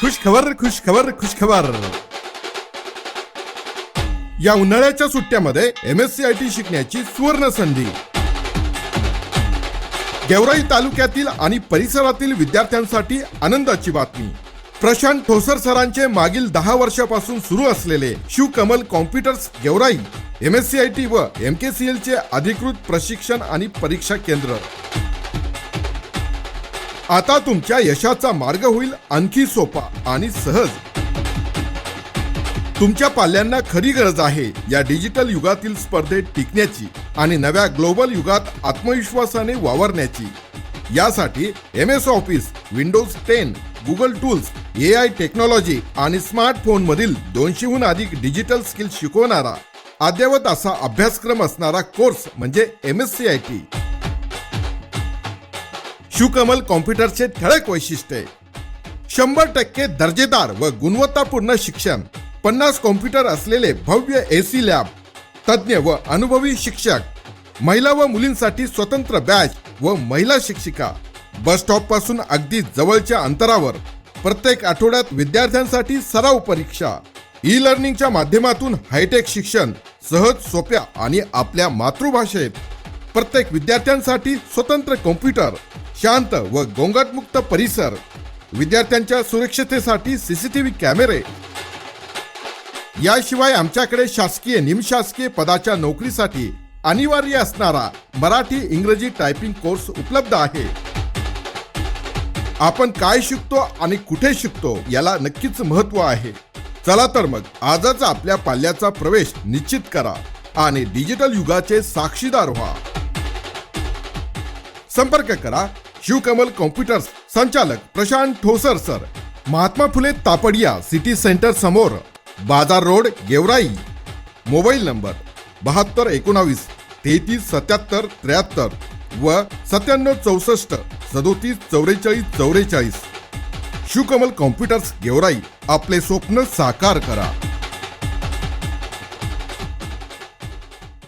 खुश खबर खुश खबर खुश खबर. या उन्हाळ्याच्या सुट्ट्यामध्ये M S C I T शिकण्याची सुवर्ण संधी. गेवराई तालुक्यातील आणि परिसरातील विद्यार्थ्यांसाठी आनंदाची बातमी. प्रशांत ठोसर सरांचे मागील दहा वर्षापासून सुरू असलेले Shivkamal computers Georai M S C I T व एम के सी एल चे अधिकृत प्रशिक्षण आणि परीक्षा केंद्र. आता तुमच्या यशाचा मार्ग होईल आणखी सोपा आणि सहज. तुमच्या पाल्यांना खरी गरज आहे या डिजिटल युगातील स्पर्धेत टिकण्याची आणि नव्या ग्लोबल युगात आत्मविश्वासाने वावरण्याची. यासाठी M S office Windows ten Google tools A I technology आणि स्मार्टफोन मधील दोनशेहून अधिक डिजिटल स्किल शिकवणारा अद्ययावत असा अभ्यासक्रम असणारा कोर्स म्हणजे M S C I T Shukmal कॉम्प्युटरचे ठळक वैशिष्ट्ये. शंभर टक्के दर्जेदार व गुणवत्तापूर्ण शिक्षण पन्नास कॉम्प्युटर असलेले भव्य एसी लॅब तज्ज्ञ व अनुभवी शिक्षक महिला व मुलींसाठी स्वतंत्र बॅच व महिला शिक्षिका बस स्टॉपपासून अगदी जवळच्या अंतरावर प्रत्येक आठवड्यात विद्यार्थ्यांसाठी सराव परीक्षा. ई लर्निंगच्या माध्यमातून हायटेक शिक्षण सहज सोप्या आणि आपल्या मातृभाषेत. प्रत्येक विद्यार्थ्यांसाठी स्वतंत्र कॉम्प्युटर शांत व गोंगाटमुक्त परिसर. विद्यार्थ्यांच्या सुरक्षतेसाठी सीसीटीव्ही कॅमेरे. याशिवाय आमच्याकडे शासकीय निमशासकीय पदाच्या नोकरीसाठी अनिवार्य असणारा मराठी इंग्रजी टायपिंग कोर्स उपलब्ध आहे. आपण काय शिकतो आणि कुठे शिकतो याला नक्कीच महत्त्व आहे. चला तर मग आजच आपल्या पाल्याचा प्रवेश निश्चित करा आणि डिजिटल युगाचे साक्षीदार व्हा. संपर्क करा. शिवकमल कॉम्प्युटर्स संचालक Prashant Thosar sir. Mahatma Phule Tapadia city centre समोर. Bazar road Georai. Mobile number बहात्तर एकोणावीस तेहतीस सत्याहत्तर त्र्याहत्तर व सत्त्याण्णव चौसष्ट. सदोतीस चौवेचाळीस चौवेचाळीस शिवकमल कॉम्प्युटर्स गेवराई. आपले स्वप्न साकार करा.